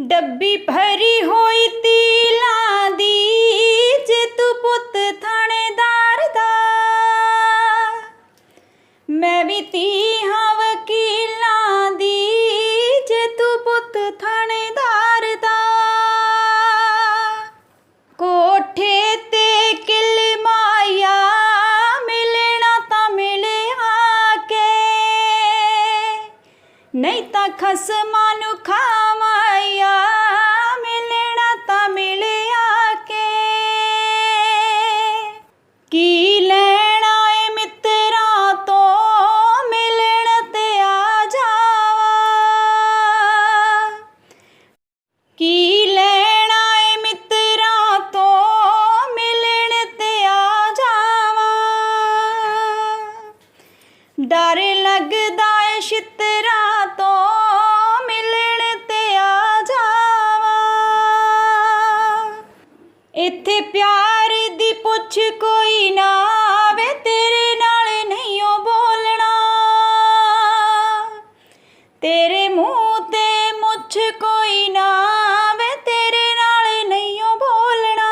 ਡੱਬੀ ਭਰੀ ਹੋਈ ਤੀਲਾਂ ਦੀ। ਨਹੀਂ ਤਾਂ ਖਸਮਾਂ ਨੂੰ ਖਾਵਾਇਆ, ਮਿਲਣਾ ਤਾਂ ਮਿਲਿਆ ਕੇ। ਕੀ ਲੈਣਾ ਏ ਮਿੱਤਰਾਂ ਤੋਂ, ਮਿਲਣ ਤੇ ਆ ਜਾਵਾ। ਕੀ ਲੈਣਾ ਏ ਮਿੱਤਰਾਂ ਤੋਂ, ਮਿਲਣ ਤੇ ਆ ਜਾਵਾ। ਡਰ ਲੱਗਦਾ ਇੱਥੇ ਪਿਆਰ ਦੀ ਪੁੱਛ ਕੋਈ ਨਾ ਆਵੇ, ਤੇਰੇ ਨਾਲ ਨਹੀਂ ਉਹ ਬੋਲਣਾ। ਤੇਰੇ ਮੂੰਹ ਤੇ ਮੁੱਛ ਕੋਈ ਨਾ ਆਵੇ, ਤੇਰੇ ਨਾਲ ਨਹੀਂ ਉਹ ਬੋਲਣਾ।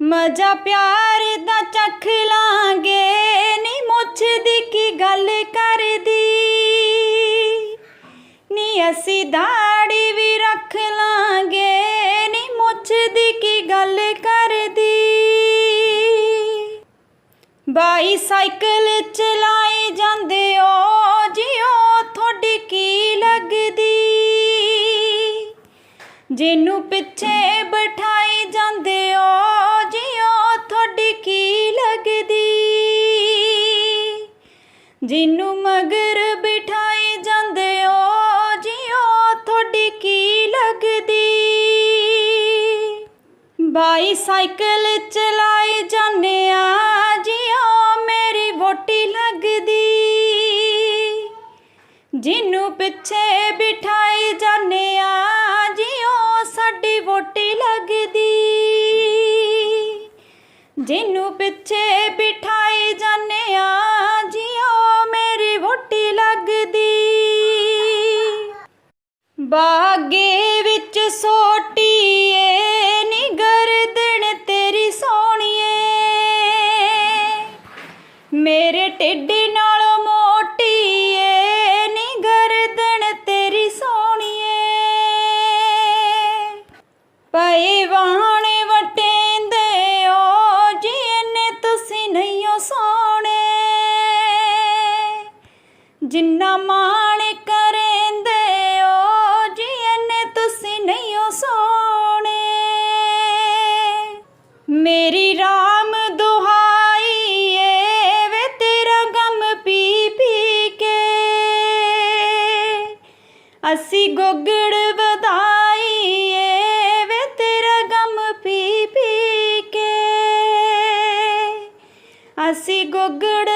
ਮਜ਼ਾ ਪਿਆਰ ਦਾ ਚੱਖ ਲਾਂਗੇ, ਨੀ ਮੁੱਛ ਦੀ ਕੀ ਗੱਲ ਕਰਦੀ। ਨੀ ਅਸੀਂ ਦਾ ਬਾਈਸਾਈਕਲ ਚਲਾਈ ਜਾਂਦੇ ਓ ਜਿਓ ਤੁਹਾਡੀ ਕੀ ਲੱਗਦੀ? ਜਿਹਨੂੰ ਪਿੱਛੇ ਬਿਠਾਈ ਜਾਂਦੇ ਓ ਜਿਓ ਤੁਹਾਡੀ ਕੀ ਲੱਗਦੀ? ਜਿਹਨੂੰ ਮਗਰ ਬਿਠਾਈ ਜਾਂਦੇ ਓ ਜਿਓ ਤੁਹਾਡੀ ਕੀ ਲੱਗਦੀ? ਬਾਈਸਾਈਕਲ ਸਾਈਕਲ ਜਿਹਨੂੰ ਪਿੱਛੇ ਬਿਠਾਈ ਜਾਂਦੇ ਆ, ਜਿਉ ਸਾਡੀ ਵੋਟੀ ਲੱਗਦੀ। ਜਿਹਨੂੰ ਪਿੱਛੇ ਬਿਠਾਈ ਜਾਂਦੇ ਆ, ਜਿਉ ਮੇਰੀ ਵੋਟੀ ਲੱਗਦੀ। ਬਾਗੇ ਵਿੱਚ ਸੋਟੀ ਨੀ ਗਰਦਨ ਤੇਰੀ ਸੋਹਣੀਏ। ਮੇਰੇ ਢਿੱਡ ਨਾਲ ਸੋਹਣੇ, ਜਿੰਨਾ ਮਾਣ ਕਰੇਂਦੇ ਓ ਜੀ ਇਹਨੇ ਤੁਸੀਂ ਨਹੀਂ ਓ ਸੋਹਣੇ। ਮੇਰੀ RAM ਦੁਹਾਈ ਏ ਵੇ ਤੇਰਾ ਗਮ ਪੀ ਪੀ ਕੇ। ਅਸੀਂ ਗੁੱਗਲ ಹಸಿಗೊಗ್ಗಡ